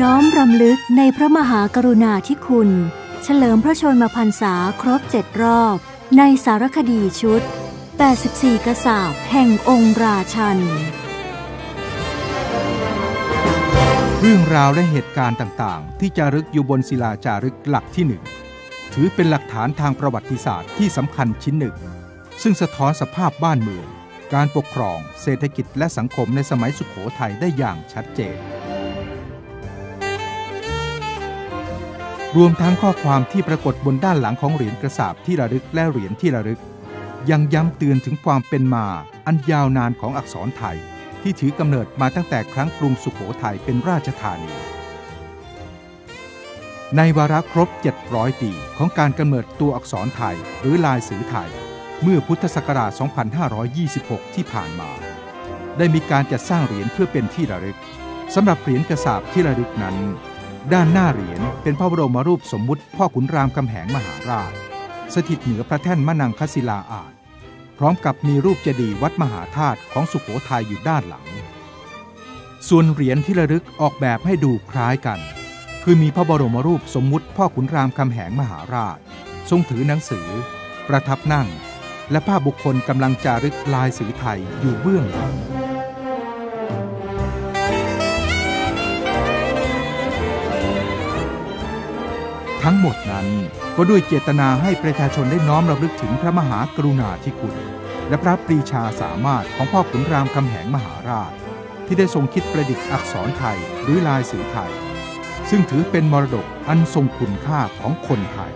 น้อมรำลึกในพระมหากรุณาธิคุณ เฉลิมพระชนมพรรษาครบเจ็ดรอบ ในสารคดีชุด 84 กษาบแห่งองค์ราชัน เรื่องราวและเหตุการณ์ต่างๆ ที่จารึกอยู่บนศิลาจารึกหลักที่หนึ่งถือเป็นหลักฐานทางประวัติศาสตร์ที่สำคัญชิ้นหนึ่ง ซึ่งสะท้อนสภาพบ้านเมือง การปกครอง เศรษฐกิจและสังคมในสมัยสุขโขทัยได้อย่างชัดเจน รวมทั้งข้อความที่ปรากฏบนด้านหลังของเหรียญกระสาบที่ระลึกและเหรียญที่ระลึก ยังย้ำเตือนถึงความเป็นมาอันยาวนานของอักษรไทย ที่ถือกำเนิดมาตั้งแต่ครั้งกรุงสุขโขทัยเป็นราชธานี ในวาระครบ 700 ปีของการกำเนิดตัวอักษรไทยหรือลายสือไทย เมื่อพุทธศักราช 2526 ที่ผ่านมา ได้มีการจัดสร้างเหรียญเพื่อเป็นที่ระลึกสำหรับเหรียญกระสาบที่ระลึกนั้น ด้านหน้าเหรียญเป็นพระบรมรูปสมมุติพ่อขุนรามคำแหงมหาราช สถิตเหนือพระแท่นมะนังคศิลาอาจ พร้อมกับมีรูปเจดีย์วัดมหาธาตุของสุขโขทัยอยู่ด้านหลัง ส่วนเหรียญที่ระลึกออกแบบให้ดูคล้ายกัน คือมีพระบรมรูปสมมุติพ่อขุนรามคำแหงมหาราช ทรงถือหนังสือ ประทับนั่ง และภาพบุคคลกำลังจารึกลายสือไทยอยู่เบื้องหลัง ทั้งหมดนั้นก็ด้วยเจตนาให้ประชาชนได้น้อมรำลึกถึงพระมหากรุณาธิคุณ และพระปรีชาสามารถของพ่อขุนรามคำแหงมหาราช ที่ได้ทรงคิดประดิษฐ์อักษรไทยหรือลายสื่อไทย ซึ่งถือเป็นมรดกอันทรงคุณค่าของคนไทย